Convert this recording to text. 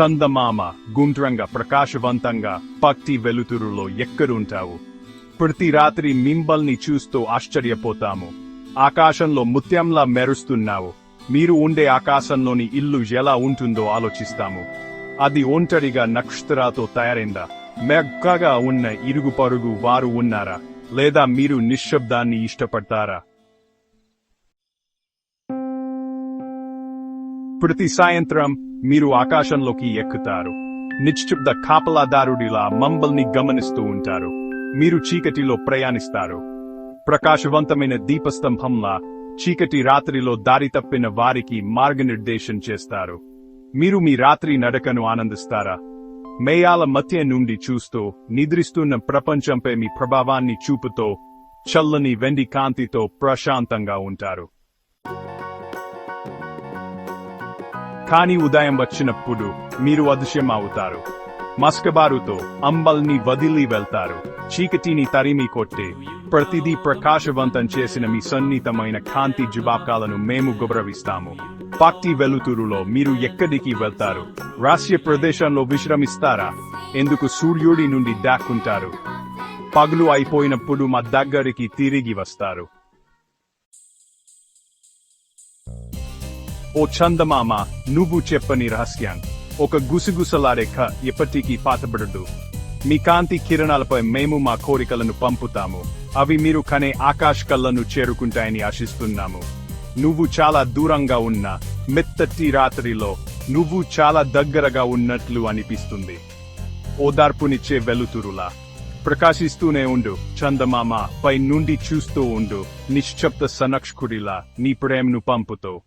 చందమామ గుండ్రంగా ప్రకాశవంతంగా పక్తి వెలుతురులో ఎక్కడుంటావు? ప్రతి రాత్రి మింబల్ని చూస్తూ ఆశ్చర్యపోతాము. ఆకాశంలో ముత్యంలా మెరుస్తున్నావు. మీరు ఉండే ఆకాశంలోని ఇల్లు ఎలా ఉంటుందో ఆలోచిస్తాము. అది ఒంటరిగా నక్షత్రాతో తయారైందా? మెగ్గగా ఉన్న ఇరుగు పరుగు వారు ఉన్నారా? లేదా మీరు నిశ్శబ్దాన్ని ఇష్టపడతారా? ప్రతి సాయంత్రం మీరు ఆకాశంలోకి ఎక్కుతారు. నిశ్శబ్ద కాపలాదారుడిలా మంబల్ని గమనిస్తూ ఉంటారు. మీరు చీకటిలో ప్రయాణిస్తారు. ప్రకాశవంతమైన దీపస్తంభంలా చీకటి రాత్రిలో దారి తప్పిన వారికి మార్గనిర్దేశం చేస్తారు. మీరు మీ రాత్రి నడకను ఆనందిస్తారా? మేయాల మధ్య నుండి చూస్తూ నిద్రిస్తున్న ప్రపంచంపై మీ ప్రభావాన్ని చూపుతో చల్లని వెండి కాంతితో ప్రశాంతంగా ఉంటారు. కానీ ఉదయం వచ్చినప్పుడు మీరు అదృశ్యం అవుతారు మస్కబారుతో అంబల్ని వదిలి వెళ్తారు. చీకటిని తరిమి కొట్టి ప్రతిదీ ప్రకాశవంతం చేసిన మీ సన్నిహితమైన కాంతి జుబాకాలను మేము గౌరవిస్తాము. పాక్తి వెలుతురులో మీరు ఎక్కడికి వెళ్తారు? రాష్ట్ర ప్రదేశంలో విశ్రమిస్తారా? ఎందుకు సూర్యుడి నుండి దాక్కుంటారు? పగులు అయిపోయినప్పుడు మా దగ్గరికి తిరిగి వస్తారు. ఓ చందమామ నువ్వు చెప్పని రహస్యం. ఒక గుసగుసలాడే రేఖ ఎప్పటికీ పాతబడదు. మీ కాంతి కిరణాలపై మేము మా కోరికలను పంపుతాము. అవి మీరు కనే ఆకాశ కళ్ళను చేరుకుంటాయని ఆశిస్తున్నాము. నువ్వు చాలా దూరంగా ఉన్న మెత్తటి రాత్రిలో నువ్వు చాలా దగ్గరగా ఉన్నట్లు అనిపిస్తుంది. ఓదార్పునిచ్చే వెలుతురులా. ప్రకాశిస్తూనే ఉండు చందమామ పై నుండి చూస్తూ ఉండు నిశ్శబ్ద సనక్షకుడిలా నీ ప్రేమను పంపుతో.